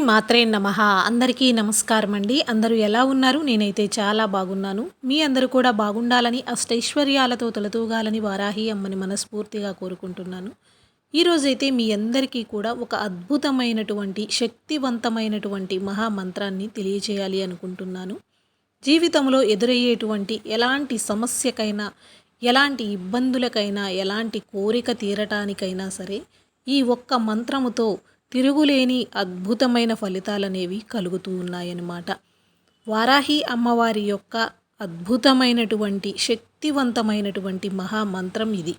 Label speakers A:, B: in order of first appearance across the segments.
A: మాత్రే నమ. అందరికీ నమస్కారం అండి అందరూ ఎలా ఉన్నారు? నేనైతే చాలా బాగున్నాను. మీ అందరూ కూడా బాగుండాలని అష్టైశ్వర్యాలతో తొలతూగాలని వారాహి అమ్మని మనస్ఫూర్తిగా కోరుకుంటున్నాను. ఈరోజైతే మీ అందరికీ కూడా ఒక అద్భుతమైనటువంటి శక్తివంతమైనటువంటి మహామంత్రాన్ని తెలియజేయాలి అనుకుంటున్నాను. జీవితంలో ఎదురయ్యేటువంటి ఎలాంటి సమస్యకైనా ఎలాంటి ఇబ్బందులకైనా ఎలాంటి కోరిక తీరటానికైనా సరే ఈ ఒక్క మంత్రముతో తిరుగులేని అద్భుతమైన ఫలితాలనేవి కలుగుతూ ఉన్నాయన్నమాట. వారాహి అమ్మవారి యొక్క అద్భుతమైనటువంటి శక్తివంతమైనటువంటి మహామంత్రం ఇది.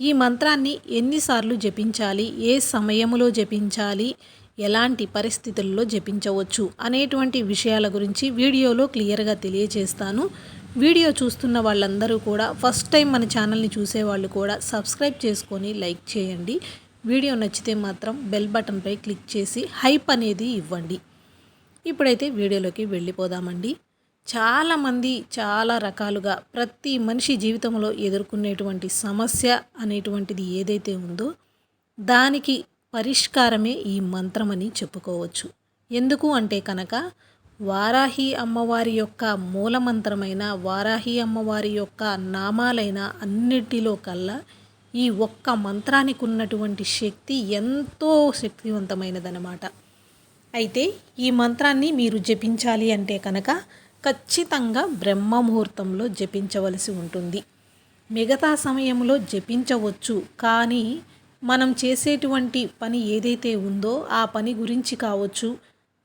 A: ఈ మంత్రాన్ని ఎన్నిసార్లు జపించాలి ఏ సమయంలో జపించాలి ఎలాంటి పరిస్థితుల్లో జపించవచ్చు అనేటువంటి విషయాల గురించి వీడియోలో క్లియర్గా తెలియజేస్తాను. వీడియో చూస్తున్న వాళ్ళందరూ కూడా ఫస్ట్ టైం మన ఛానల్ని చూసేవాళ్ళు కూడా సబ్స్క్రైబ్ చేసుకొని లైక్ చేయండి. వీడియో నచ్చితే మాత్రం బెల్ బటన్పై క్లిక్ చేసి హైప్ అనేది ఇవ్వండి. ఇప్పుడైతే వీడియోలోకి వెళ్ళిపోదామండి. చాలామంది చాలా రకాలుగా ప్రతి మనిషి జీవితంలో ఎదుర్కొనేటువంటి సమస్య అనేటువంటిది ఏదైతే ఉందో దానికి పరిష్కారమే ఈ మంత్రమని చెప్పుకోవచ్చు. ఎందుకు అంటే కనుక వారాహి అమ్మవారి యొక్క మూలమంత్రమైన వారాహి అమ్మవారి యొక్క నామాలైన అన్నిటిలో కల్లా ఈ ఒక్క మంత్రానికి ఉన్నటువంటి శక్తి ఎంతో శక్తివంతమైనదనమాట అయితే ఈ మంత్రాన్ని మీరు జపించాలి అంటే కనుక ఖచ్చితంగా బ్రహ్మ ముహూర్తంలో జపించవలసి ఉంటుంది. మిగతా సమయంలో జపించవచ్చు. కానీ మనం చేసేటువంటి పని ఏదైతే ఉందో ఆ పని గురించి కావచ్చు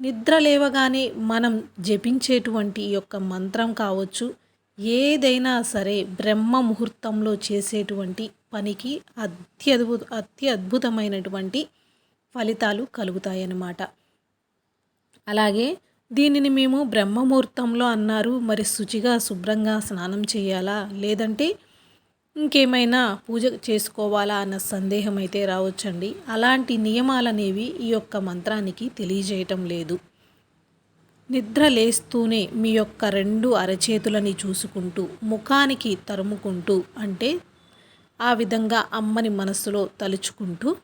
A: నిద్ర లేవగానే మనం జపించేటువంటి యొక్క మంత్రం కావచ్చు ఏదైనా సరే బ్రహ్మ ముహూర్తంలో చేసేటువంటి పనికి అత్యద్భుత అత్యద్భుతమైనటువంటి ఫలితాలు కలుగుతాయన్నమాట. అలాగే దీనిని మేము బ్రహ్మముహూర్తంలో అన్నారు. మరి శుచిగా శుభ్రంగా స్నానం చేయాలా? లేదంటే ఇంకేమైనా పూజ చేసుకోవాలా అన్న సందేహం అయితే రావచ్చండి. అలాంటి నియమాలనేవి ఈ యొక్క మంత్రానికి తెలియజేయటం లేదు. నిద్ర లేస్తూనే మీ యొక్క రెండు అరచేతులని చూసుకుంటూ ముఖానికి తరుముకుంటూ అంటే ఆ విధంగా అమ్మని మనసులో తలుచుకుంటూ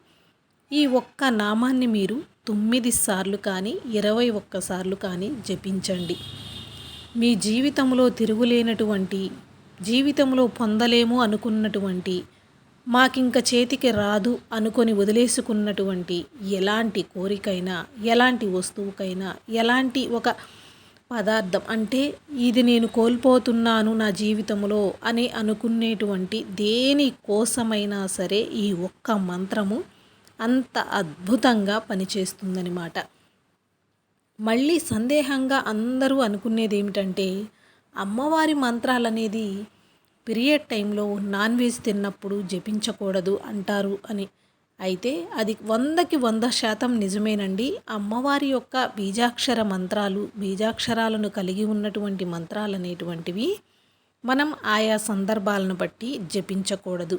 A: ఈ ఒక్క నామాన్ని మీరు తొమ్మిది సార్లు కానీ ఇరవై ఒక్కసార్లు కానీ జపించండి. మీ జీవితంలో తిరుగులేనటువంటి జీవితంలో పొందలేము అనుకున్నటువంటి మాకింక చేతికి రాదు అనుకొని వదిలేసుకున్నటువంటి ఎలాంటి కోరికైనా ఎలాంటి వస్తువుకైనా ఎలాంటి ఒక పదార్థం. అంటే ఇది నేను కోల్పోతున్నాను నా జీవితంలో అని అనుకునేటువంటి దేని కోసమైనా సరే ఈ ఒక్క మంత్రము అంత అద్భుతంగా పనిచేస్తుందనమాట మళ్ళీ సందేహంగా అందరూ అనుకునేది ఏమిటంటే అమ్మవారి మంత్రాలు అనేది పీరియడ్ టైంలో నాన్ వెజ్ తిన్నప్పుడు జపించకూడదు అంటారు అని. అయితే అది వందకి వంద శాతం నిజమేనండి. అమ్మవారి యొక్క బీజాక్షర మంత్రాలు బీజాక్షరాలను కలిగి ఉన్నటువంటి మంత్రాలు అనేటువంటివి మనం ఆయా సందర్భాలను బట్టి జపించకూడదు.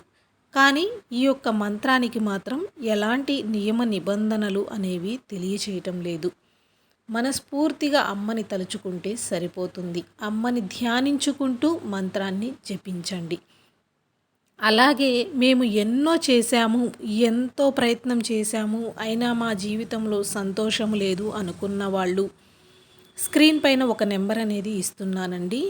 A: కానీ ఈ యొక్క మంత్రానికి మాత్రం ఎలాంటి నియమ నిబంధనలు అనేవి తెలియచేయటం లేదు. మనస్ఫూర్తిగా అమ్మని తలుచుకుంటే సరిపోతుంది. అమ్మని ధ్యానించుకుంటూ మంత్రాన్ని జపించండి. అలాగే మేము ఎన్నో చేశాము ఎంతో ప్రయత్నం చేశాము అయినా మా జీవితంలో సంతోషం లేదు అనుకున్న వాళ్ళు. స్క్రీన్ పైన ఒక నెంబర్ అనేది ఇస్తున్నానండి.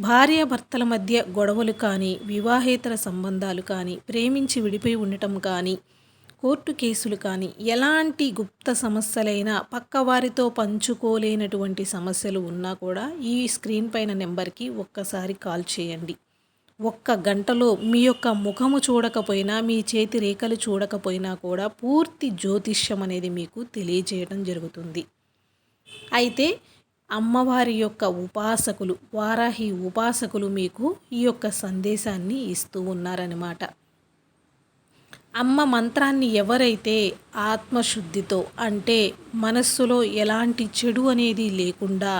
A: భార్యాభర్తల మధ్య గొడవలు కానీ వివాహేతర సంబంధాలు కానీ ప్రేమించి విడిపోయి ఉండటం కానీ కోర్టు కేసులు కానీ ఎలాంటి గుప్త సమస్యలైనా పక్కవారితో పంచుకోలేనటువంటి సమస్యలు ఉన్నా కూడా ఈ స్క్రీన్ పైన నెంబర్కి ఒక్కసారి కాల్ చేయండి. ఒక్క గంటలో మీ యొక్క ముఖము చూడకపోయినా మీ చేతి రేఖలు చూడకపోయినా కూడా పూర్తి జ్యోతిష్యం అనేది మీకు తెలియజేయడం జరుగుతుంది. అయితే అమ్మవారి యొక్క ఉపాసకులు వారాహి ఉపాసకులు మీకు ఈ యొక్క సందేశాన్ని ఇస్తూ ఉన్నారనమాట అమ్మ మంత్రాన్ని ఎవరైతే ఆత్మశుద్ధితో అంటే మనస్సులో ఎలాంటి చెడు అనేది లేకుండా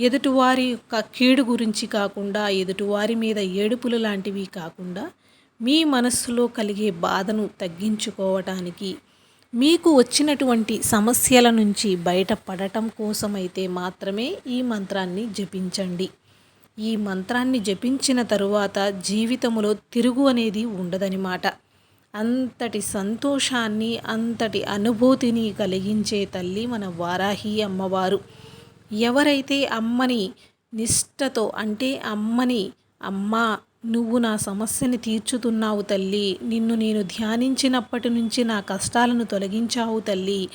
A: ఎదుటివారి యొక్క కీడు గురించి కాకుండా ఎదుటివారి మీద ఏడుపులు లాంటివి కాకుండా మీ మనస్సులో కలిగే బాధను తగ్గించుకోవటానికి మీకు వచ్చినటువంటి సమస్యల నుంచి బయటపడటం కోసమైతే మాత్రమే ఈ మంత్రాన్ని జపించండి. ఈ మంత్రాన్ని జపించిన తరువాత జీవితంలో తిరుగు అనేది ఉండదనమాట. అంతటి సంతోషాన్ని అంతటి అనుభూతిని కలిగించే తల్లి మన వారాహి అమ్మవారు. ఎవరైతే అమ్మని నిష్టతో అంటే అమ్మని అమ్మ నువ్వు నా సమస్యని తీర్చుతున్నావు తల్లి. నిన్ను నేను ధ్యానించినప్పటి నుంచి నా కష్టాలను తొలగించావు తల్లి.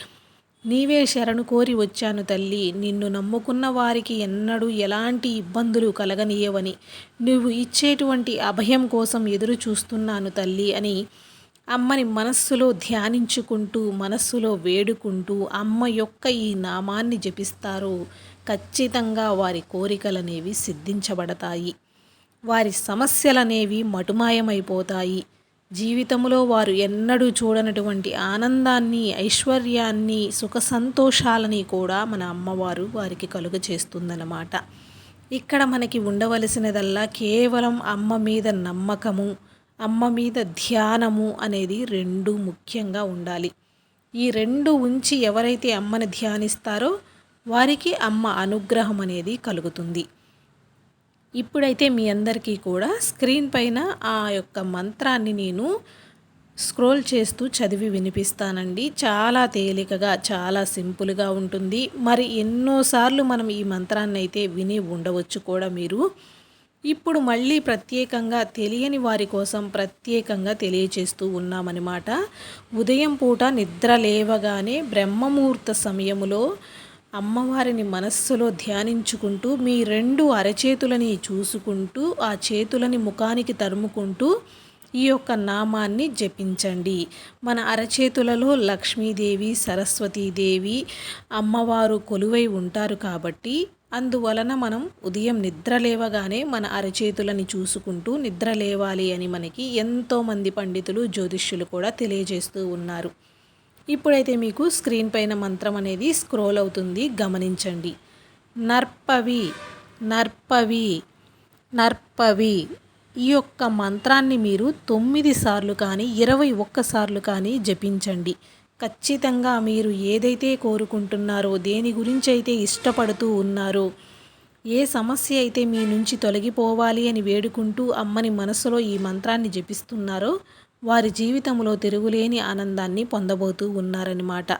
A: నీవే శరణు కోరి వచ్చాను తల్లి. నిన్ను నమ్ముకున్న వారికి ఎన్నడూ ఎలాంటి ఇబ్బందులు కలగనీయవని. నువ్వు ఇచ్చేటువంటి అభయం కోసం ఎదురు చూస్తున్నాను తల్లి అని అమ్మని మనస్సులో ధ్యానించుకుంటూ మనస్సులో వేడుకుంటూ అమ్మ యొక్క ఈ నామాన్ని జపిస్తారో ఖచ్చితంగా వారి కోరికలనేవి సిద్ధించబడతాయి. వారి సమస్యలనేవి మటుమాయమైపోతాయి. జీవితంలో వారు ఎన్నడూ చూడనటువంటి ఆనందాన్ని ఐశ్వర్యాన్ని సుఖ సంతోషాలని కూడా మన అమ్మవారు వారికి కలుగ చేస్తుందన్నమాట. ఇక్కడ మనకి ఉండవలసినదల్లా కేవలం అమ్మ మీద నమ్మకము అమ్మ మీద ధ్యానము అనేది రెండు ముఖ్యంగా ఉండాలి. ఈ రెండు ఉంచి ఎవరైతే అమ్మని ధ్యానిస్తారో వారికి అమ్మ అనుగ్రహం అనేది కలుగుతుంది. ఇప్పుడైతే మీ అందరికీ కూడా స్క్రీన్ పైన ఆ యొక్క మంత్రాన్ని నేను స్క్రోల్ చేస్తూ చదివి వినిపిస్తానండి. చాలా తేలికగా చాలా సింపుల్గా ఉంటుంది. మరి ఎన్నోసార్లు మనం ఈ మంత్రాన్ని అయితే విని ఉండవచ్చు కూడా మీరు. ఇప్పుడు మళ్ళీ ప్రత్యేకంగా తెలియని వారి కోసం ప్రత్యేకంగా తెలియచేస్తూ ఉన్నామన్నమాట. ఉదయం పూట నిద్ర లేవగానే బ్రహ్మముహూర్త సమయములో అమ్మవారిని మనస్సులో ధ్యానించుకుంటూ మీ రెండు అరచేతులని చూసుకుంటూ ఆ చేతులని ముఖానికి తరుముకుంటూ ఈ యొక్క నామాన్ని జపించండి. మన అరచేతులలో లక్ష్మీదేవి సరస్వతీదేవి అమ్మవారు కొలువై ఉంటారు కాబట్టి అందువలన మనం ఉదయం నిద్ర లేవగానే మన అరచేతులని చూసుకుంటూ నిద్ర లేవాలి అని మనకి ఎంతోమంది పండితులు జ్యోతిష్యులు కూడా తెలియజేస్తూ ఉన్నారు. ఇప్పుడైతే మీకు స్క్రీన్ పైన మంత్రం అనేది స్క్రోల్ అవుతుంది. గమనించండి. నర్పవి నర్పవి నర్పవి ఈ యొక్క మంత్రాన్ని మీరు తొమ్మిది సార్లు కానీ ఇరవై ఒక్కసార్లు కానీ జపించండి. ఖచ్చితంగా మీరు ఏదైతే కోరుకుంటున్నారో దేని గురించి అయితే ఇష్టపడుతూ ఉన్నారో ఏ సమస్య అయితే మీ నుంచి తొలగిపోవాలి అని వేడుకుంటూ అమ్మని మనసులో ఈ మంత్రాన్ని జపిస్తున్నారో వారి జీవితంలో తిరుగులేని ఆనందాన్ని పొందబోతూ ఉన్నారనమాట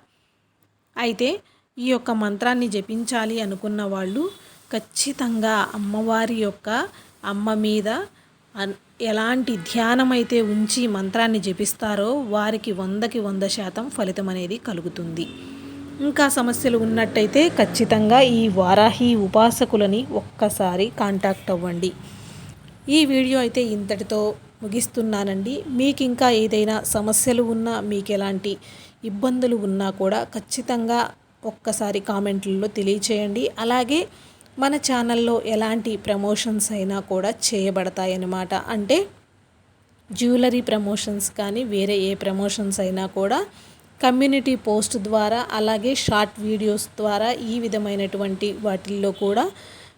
A: అయితే ఈ యొక్క మంత్రాన్ని జపించాలి అనుకున్న వాళ్ళు ఖచ్చితంగా అమ్మవారి యొక్క అమ్మ మీద ఎలాంటి ధ్యానం అయితే ఉంచి మంత్రాన్ని జపిస్తారో వారికి వందకి వంద శాతం ఫలితం అనేది కలుగుతుంది. ఇంకా సమస్యలు ఉన్నట్టయితే ఖచ్చితంగా ఈ వారాహి ఉపాసకులని ఒక్కసారి కాంటాక్ట్ అవ్వండి. ఈ వీడియో అయితే ఇంతటితో ముగిస్తున్నానండి. మీకు ఇంకా ఏదైనా సమస్యలు ఉన్నా మీకు ఎలాంటి ఇబ్బందులు ఉన్నా కూడా ఖచ్చితంగా ఒక్కసారి కామెంట్లలో తెలియచేయండి. అలాగే మన ఛానల్లో ఎలాంటి ప్రమోషన్స్ అయినా కూడా చేయబడతాయన్నమాట. అంటే జ్యువెలరీ ప్రమోషన్స్ కానీ వేరే ఏ ప్రమోషన్స్ అయినా కూడా కమ్యూనిటీ పోస్ట్ ద్వారా అలాగే షార్ట్ వీడియోస్ ద్వారా ఈ విధమైనటువంటి వాటిల్లో కూడా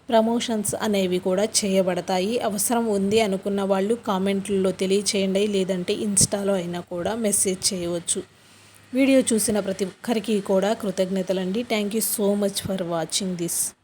A: ప్రమోషన్స్ అనేవి కూడా చేయబడతాయి. అవసరం ఉంది అనుకున్న వాళ్ళు కామెంట్లలో తెలియచేయండి. లేదంటే ఇన్స్టాలో అయినా కూడా మెసేజ్ చేయవచ్చు. వీడియో చూసిన ప్రతి ఒక్కరికి కూడా కృతజ్ఞతలండి. Thank you so much for watching this.